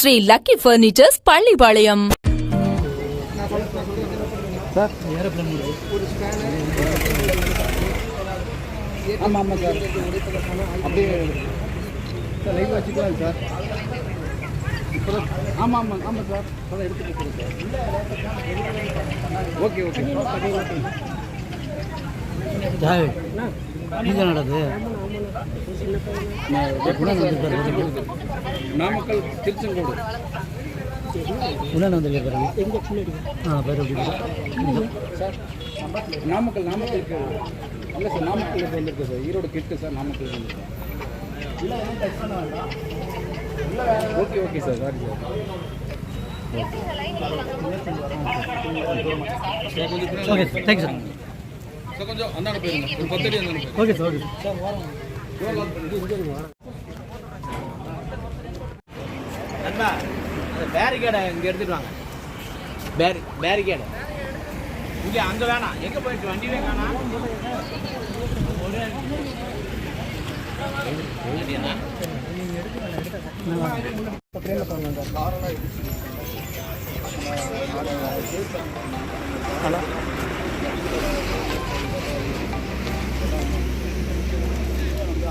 Sri lucky furnitures Pallipalayam ஆமாம் ஆமாம் sir அப்படியே சார் லைவ் வச்சுக்கலாம் சார் இப்போ ஆமாம் ஆமாம் ஆமாம் சார் இப்போ தான் எடுத்துகிட்டு போகிறேன் சார் ஓகே ஓகே நீங்க நடக்குது நாமக்கல் திருச்செங்கோடு. உடனே வந்திருக்க ஆ பேர் நாமக்கல் நாமக்கலுக்கு இல்லை சார் நாமக்கலுக்கு வந்திருக்கு சார். ஈரோடு கிட்ட சார் நாமக்கலுக்கு வந்திருக்கு okay okay sir. Sorry sir. Okay. Thank you sir கொஞ்சம் அந்தாண்ட போயிருங்க ஒரு பத்தடி அந்தாண்ட போயிருங்க ஓகே சார் ஓகே நண்பா அந்த பேரிகேடை இங்கே எடுத்துட்டு வாங்க. பேரி பேரிகேடு இங்கே அங்கே வேணாம். எங்கே போயிட்டு வண்டியிலே வேணாம்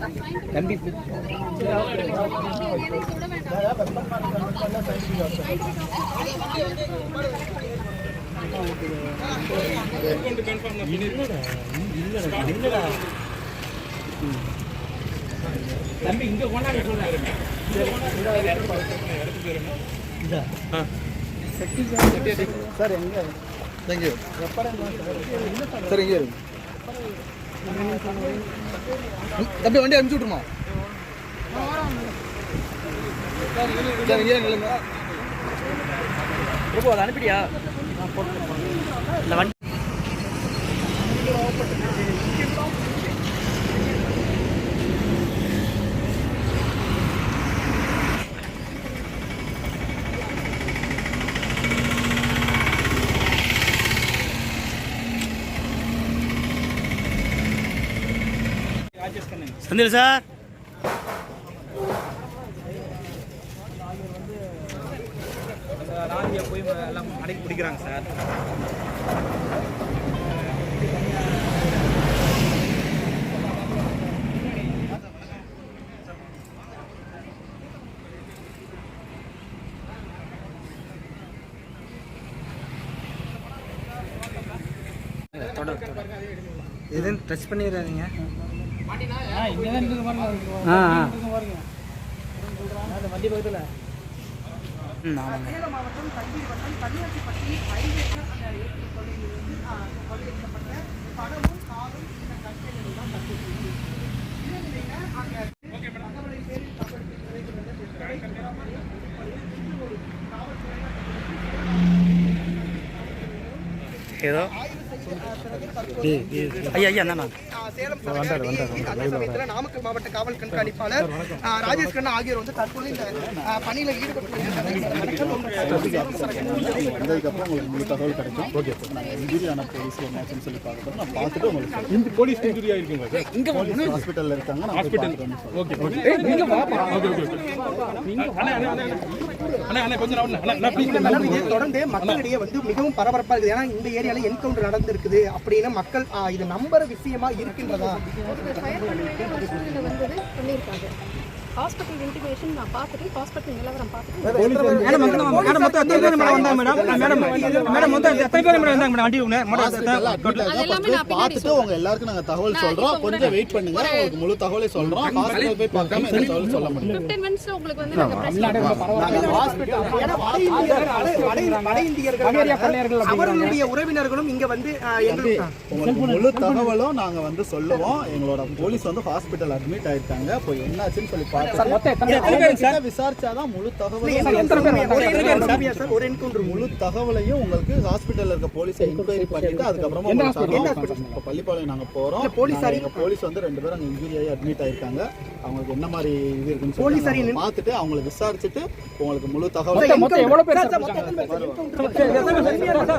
தம்பி. தம்பி இங்கே கொண்டாடி சொல்றாங்க சார் எங்கே? தேங்க்யூ சார் எங்கே இருக்கு தம்பி வண்டி அனுப்பிச்சு விட்ருமா ரொம்ப அதை அனுப்பிடியா இந்த வண்டி செந்தில் சார். ராணியை போய் எல்லாம் அடைக்கி பிடிக்கிறாங்க சார் தொடர் எதுவும் டச் பண்ணிடுறாதீங்க ஆ வண்டி பக்கத்தில் ம் ஆமாங்க. ஏதோ ஐயா ஐயா அண்ணா சேலம் அதே சமயத்துல நாமக்கல் மாவட்ட காவல் கண்காணிப்பாளர் ஆ, ராஜேஷ் கண்ணா ஆகியோர் வந்து தற்போது இந்த ஆ, பணியில வந்ததுக்கப்புறம் உங்களுக்கு முழு தகவல் கிடைக்கும் ஓகே நாங்கள் இந்த சார் இங்கே ஹாஸ்பிட்டலில் இருக்காங்க நான் போய் பார்த்துட்டு வந்து சொல்றேன். ஓகே ஓகே ஏய் நீங்க வாப்பா ஓகே ஓகே அண்ணா அண்ணா அண்ணா அண்ணா அண்ணா கொஞ்சம் அண்ணா அண்ணா ப்ளீஸ் இது தொடர்ந்து மக்களிடையே வந்து மிகவும் பரபரப்பா இருக்குது ஏன்னா இந்த ஏரியால என்கவுண்டர் நடந்திருக்குது அப்படின்னு மக்கள் இதை இது நம்புற விஷயமா இருக்கின்றதா? ஹாஸ்பிட்டல் இன்டிமேஷன் நான் பார்த்துட்டு ஹாஸ்பிட்டல் நிலவரம் பார்த்துட்டு உங்க எல்லாருக்கும் நாங்கள் தகவல் சொல்றோம் கொஞ்சம் வெயிட் பண்ணுங்க உங்களுக்கு முழு தகவலை சொல்றோம் ஹாஸ்பிட்டல் போய் பார்க்காம எந்த தகவல் சொல்ல முடியும் உங்களுக்கு வந்து ஹாஸ்பிட்டல் வட இந்தியர்கள் அவர்களுடைய உறவினர்களும் இங்க வந்து எங்களுக்கு முழு தகவலும் நாங்க வந்து சொல்லுவோம் எங்களோட போலீஸ் வந்து ஹாஸ்பிட்டல் அட்மிட் ஆயிருக்காங்க இப்போ என்னாச்சுன்னு சொல்லி சார், மொத்தம் எத்தனை பேர்? அவங்க கிட்ட விசாரிச்சாதான் முழு எத்தனை பேர்? ஒரு encounter சார், ஒரு encounter முழு தகவலையும் உங்களுக்கு ஹாஸ்பிட்டல்ல இருக்க போலீஸை என்கொயரி பண்ணிட்டு அதுக்கப்புறமா? தகவல் இப்போ பள்ளிப்பாளையம் நாங்க போறோம் இல்ல, போலீஸார் எங்க போலீஸ் வந்து ரெண்டு பேரும் அங்க இன்ஜுரி ஆகி அட்மிட் ஆயிருக்காங்க அவங்களுக்கு என்ன மாதிரி இது இருக்குன்னு என்ன- பார்த்துட்டு அவங்களை விசாரிச்சுட்டு உங்களுக்கு முழு தகவல் மொத்தம் பேர்?